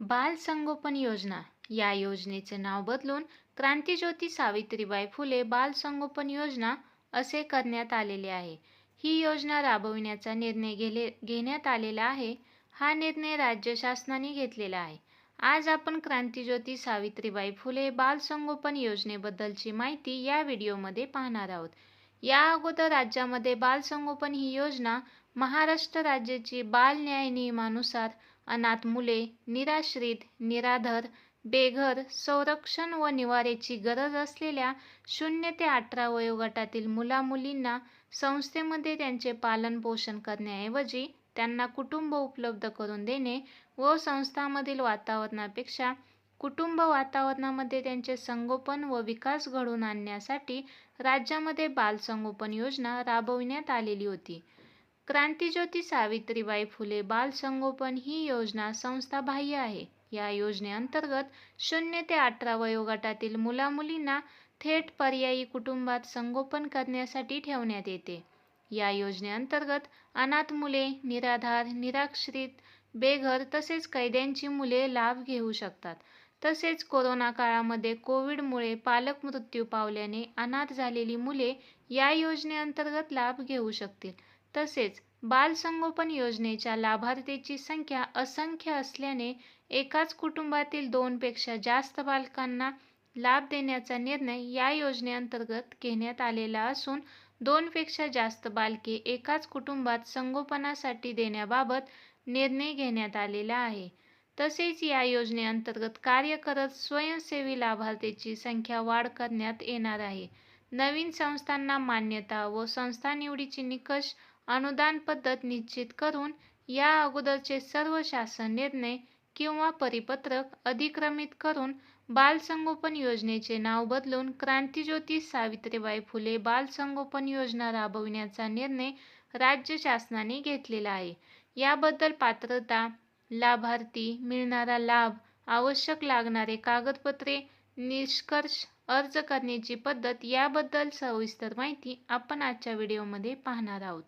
बाल संगोपन योजना. या योजनेचे नाव बदलून क्रांतीज्योती सावित्रीबाई फुले बाल संगोपन योजना असे करण्यात आलेले आहे. ही योजना राबविण्याचा निर्णय घेले घेण्यात आलेला आहे. हा निर्णय राज्य शासनाने घेतलेला आहे. आज आपण क्रांतीज्योती सावित्रीबाई फुले बाल संगोपन योजनेबद्दलची माहिती या व्हिडिओमध्ये पाहणार आहोत. या अगोदर राज्यामध्ये बाल संगोपन ही योजना महाराष्ट्र राज्याची बाल न्याय नियमानुसार अनाथ मुले निराश्रित निराधार बेघर संरक्षण व निवारेची गरज असलेल्या शून्य ते अठरा वयोगटातील मुलामुलींना संस्थेमध्ये त्यांचे पालनपोषण करण्याऐवजी त्यांना कुटुंब उपलब्ध करून देणे व संस्थामधील वातावरणापेक्षा कुटुंब वातावरणामध्ये त्यांचे संगोपन व विकास घडवून आणण्यासाठी राज्यामध्ये बालसंगोपन योजना राबविण्यात आलेली होती. क्रांतीज्योती सावित्रीबाई फुले बाल संगोपन ही योजना संस्थाबाह्य आहे. या योजनेअंतर्गत शून्य ते अठरा वयोगटातील मुलामुलींना थेट पर्यायी कुटुंबात संगोपन करण्यासाठी ठेवण्यात येते. या योजनेअंतर्गत अनाथ मुले निराधार निराश्रित बेघर तसेच कैद्यांची मुले लाभ घेऊ शकतात. तसेच कोरोना काळामध्ये कोविडमुळे पालक मृत्यू पावल्याने अनाथ झालेली मुले या योजनेअंतर्गत लाभ घेऊ शकतील. तसेच बालसंगोपन योजनेच्या लाभार्थीची संख्या असंख्य असल्याने एकाच कुटुंबातील दोनपेक्षा जास्त बालकांना लाभ देण्याचा निर्णय या योजनेअंतर्गत घेण्यात आलेला असून दोनपेक्षा जास्त बालके एकाच कुटुंबात संगोपनासाठी देण्याबाबत निर्णय घेण्यात आलेला आहे. तसेच या योजनेअंतर्गत कार्य करत स्वयंसेवी लाभार्थीची संख्या वाढ करण्यात येणार आहे. नवीन संस्थांना मान्यता व संस्था निवडीचे निकष अनुदान पद्धत निश्चित करून या अगोदरचे सर्व शासन निर्णय किंवा परिपत्रक अधिक्रमित करून बालसंगोपन योजनेचे नाव बदलून क्रांतीज्योती सावित्रीबाई फुले बालसंगोपन योजना राबविण्याचा निर्णय राज्य शासनाने घेतलेला आहे. याबद्दल पात्रता लाभार्थी मिळणारा लाभ आवश्यक लागणारे कागदपत्रे निष्कर्ष अर्ज करण्याची पद्धत याबद्दल सविस्तर माहिती आपण आजच्या व्हिडिओमध्ये पाहणार आहोत.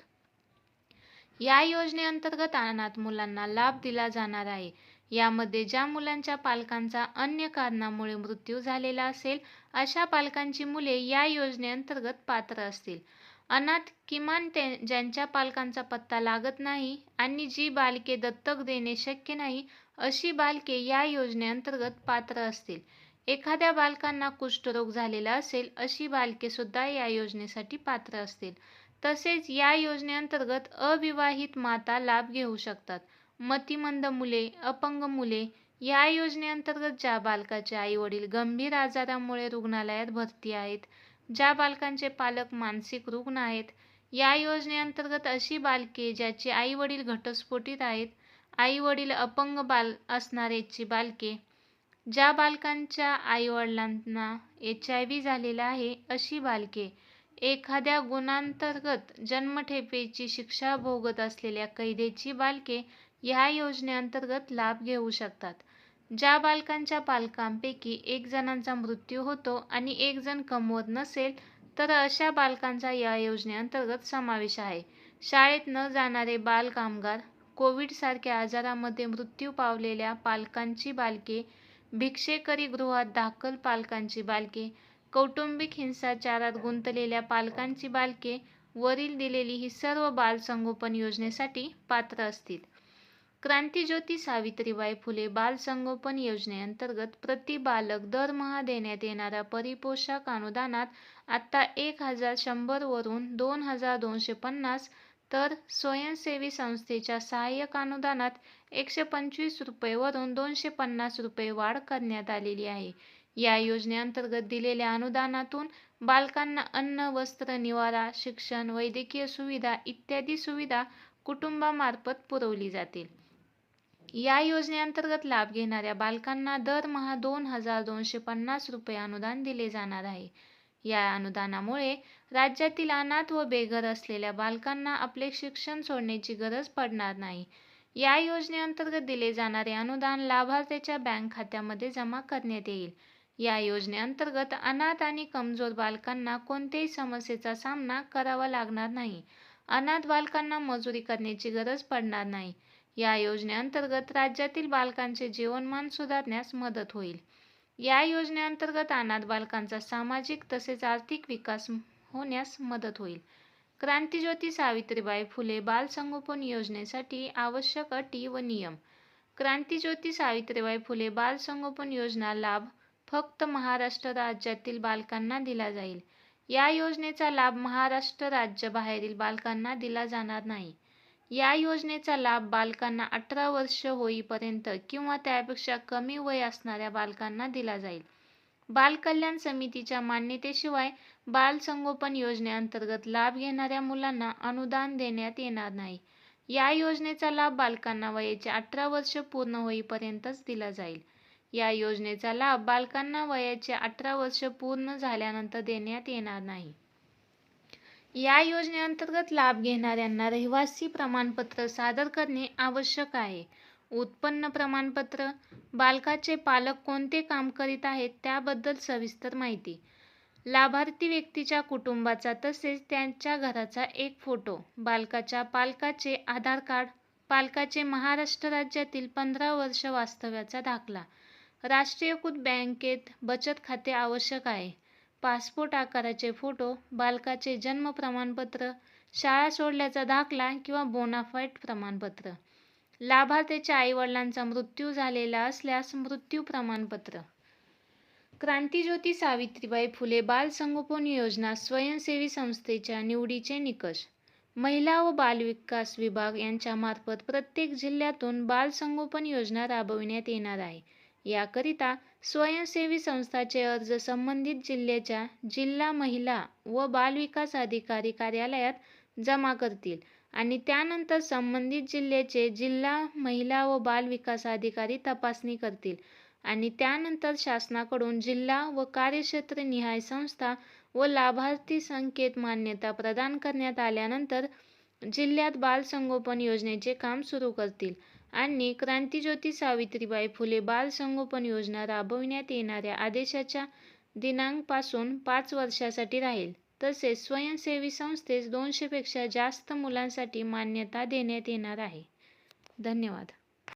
या योजनेअंतर्गत अनाथ मुलांना लाभ दिला जाणार आहे. यामध्ये ज्या मुलांच्या पालकांचा अन्य कारणामुळे मृत्यू झालेला असेल अशा पालकांची मुले या योजनेअंतर्गत पात्र असतील. अनाथ किमान ते ज्यांच्या पालकांचा पत्ता लागत नाही आणि जी बालके दत्तक देणे शक्य नाही अशी बालके या योजनेअंतर्गत पात्र असतील. एखाद्या बालकांना कुष्ठरोग झालेला असेल अशी बालके सुद्धा या योजनेसाठी पात्र असतील. तसेच या योजनेअंतर्गत अविवाहित माता लाभ घेऊ शकतात. मतिमंद मुले अपंग मुले या योजनेअंतर्गत ज्या बालकाचे आई वडील गंभीर आजारामुळे रुग्णालयात भरती आहेत ज्या बालकांचे पालक मानसिक रुग्ण आहेत या योजनेअंतर्गत अशी बालके ज्याचे आई वडील घटस्फोटित आहेत आई वडील अपंग बाल असणारेची बालके ज्या बालकांच्या आईवडिलांना एच आय व्ही झालेला आहे अशी बालके एखाद्या गुणांतर्गत जन्मठेपेची शिक्षा भोगत असलेल्या कैदेची बालके ह्या योजनेअंतर्गत लाभ घेऊ शकतात. ज्या बालकांच्या पालकांपैकी एक जणांचा मृत्यू होतो आणि एक जण कमवत नसेल तर अशा बालकांचा या योजनेअंतर्गत समावेश आहे. शाळेत न जाणारे बालकामगार कोविडसारख्या आजारामध्ये मृत्यू पावलेल्या पालकांची बालके भिक्षेकरी गृहात दाखल पालकांची बालके कौटुंबिक हिंसाचारात गुंतलेल्या पालकांची बालके वरील दिलेली ही सर्व बालसंगोपन योजनेसाठी पात्र असतील. क्रांतीज्योती सावित्रीबाई फुले बाल संगोपन योजनेअंतर्गत प्रति बालक दरमहा देण्यात येणाऱ्या परिपोषक अनुदानात आत्ता एक हजार शंभरवरून दोन हजार दोनशे पन्नास तर स्वयंसेवी संस्थेच्या सहाय्यक अनुदानात एकशे पंचवीस रुपयेवरून दोनशे पन्नास रुपये वाढ करण्यात आलेली आहे. या योजनेअंतर्गत दिलेल्या अनुदानातून बालकांना अन्न वस्त्र निवारा शिक्षण वैद्यकीय सुविधा इत्यादी सुविधा कुटुंबामार्फत पुरवली जातील. या योजनेअंतर्गत लाभ घेणाऱ्या बालकांना दरमहा दोन हजार दोनशे पन्नास रुपये अनुदान दिले जाणार आहे. या अनुदानामुळे राज्यातील अनाथ व बेघर असलेल्या बालकांना आपले शिक्षण सोडण्याची गरज पडणार नाही. या योजनेअंतर्गत दिले जाणारे अनुदान लाभार्थ्याच्या बँक खात्यामध्ये जमा करण्यात येईल. या योजनेअंतर्गत अनाथ आणि कमजोर बालकांना कोणत्याही समस्येचा सामना करावा लागणार नाही. अनाथ बालकांना मजुरी करण्याची गरज पडणार नाही. या योजनेअंतर्गत राज्यातील बालकांचे जीवनमान सुधारण्यास मदत होईल. या योजनेअंतर्गत अनाथ बालकांचा सामाजिक तसेच आर्थिक विकास होण्यास मदत होईल. क्रांतीज्योती सावित्रीबाई फुले बाल संगोपन योजनेसाठी आवश्यक अटी व नियम. क्रांतीज्योती सावित्रीबाई फुले बाल संगोपन योजना लाभ फक्त महाराष्ट्र राज्यातील बालकांना दिला जाईल. या योजनेचा लाभ महाराष्ट्र राज्याबाहेरील बालकांना दिला जाणार नाही. या योजनेचा लाभ बालकांना अठरा वर्ष होईपर्यंत किंवा त्यापेक्षा कमी वय असणाऱ्या बालकांना दिला जाईल. बाल कल्याण समितीच्या मान्यतेशिवाय बाल संगोपन योजनेअंतर्गत लाभ घेणाऱ्या मुलांना अनुदान देण्यात येणार नाही. या योजनेचा लाभ बालकांना वयाचे अठरा वर्ष पूर्ण होईपर्यंतच दिला जाईल. या योजनेचा लाभ बालकांना वयाचे अठरा वर्ष पूर्ण झाल्यानंतर देण्यात येणार नाही. या योजनेअंतर्गत लाभ घेणाऱ्यांना रहिवासी प्रमाणपत्र सादर करणे आवश्यक आहे. उत्पन्न प्रमाणपत्र बालकाचे पालक कोणते काम करीत आहेत त्याबद्दल सविस्तर माहिती. लाभार्थी व्यक्तीच्या कुटुंबाचा तसेच त्यांच्या घराचा एक फोटो बालकाच्या पालकाचे आधार कार्ड पालकाचे महाराष्ट्र राज्यातील पंधरा वर्ष वास्तव्याचा दाखला राष्ट्रीयकृत बँकेत बचत खाते आवश्यक आहे. पासपोर्ट आकाराचे फोटो बालकाचे जन्म प्रमाणपत्र शाळा सोडल्याचा दाखला किंवा बोनाफाईट प्रमाणपत्र. लाभार्थ्याच्या आईवडिलांचा मृत्यू झालेला असल्यास मृत्यू प्रमाणपत्र. क्रांतीज्योती सावित्रीबाई फुले बाल संगोपन योजना स्वयंसेवी संस्थेच्या निवडीचे निकष. महिला व बालविकास विभाग यांच्यामार्फत प्रत्येक जिल्ह्यातून बाल संगोपन योजना राबविण्यात येणार आहे. याकरिता स्वयंसेवी संस्थाचे अर्ज संबंधित जिल्ह्याच्या जिल्हा महिला व बालविकास अधिकारी कार्यालयात जमा करतील आणि त्यानंतर संबंधित जिल्ह्याचे जिल्हा महिला व बाल विकास अधिकारी तपासणी करतील. आणि त्यानंतर शासनाकडून जिल्हा व कार्यक्षेत्र निहाय संस्था व लाभार्थी संकेत मान्यता प्रदान करण्यात आल्यानंतर जिल्ह्यात बालसंगोपन योजनेचे काम सुरू करतील. आणि क्रांतीज्योती सावित्रीबाई फुले बाल संगोपन योजना राबविण्यात येणाऱ्या आदेशाच्या दिनांकपासून पाच वर्षासाठी राहील. तसेच स्वयंसेवी संस्थेस दोनशेपेक्षा जास्त मुलांसाठी मान्यता देण्यात येणार आहे. धन्यवाद.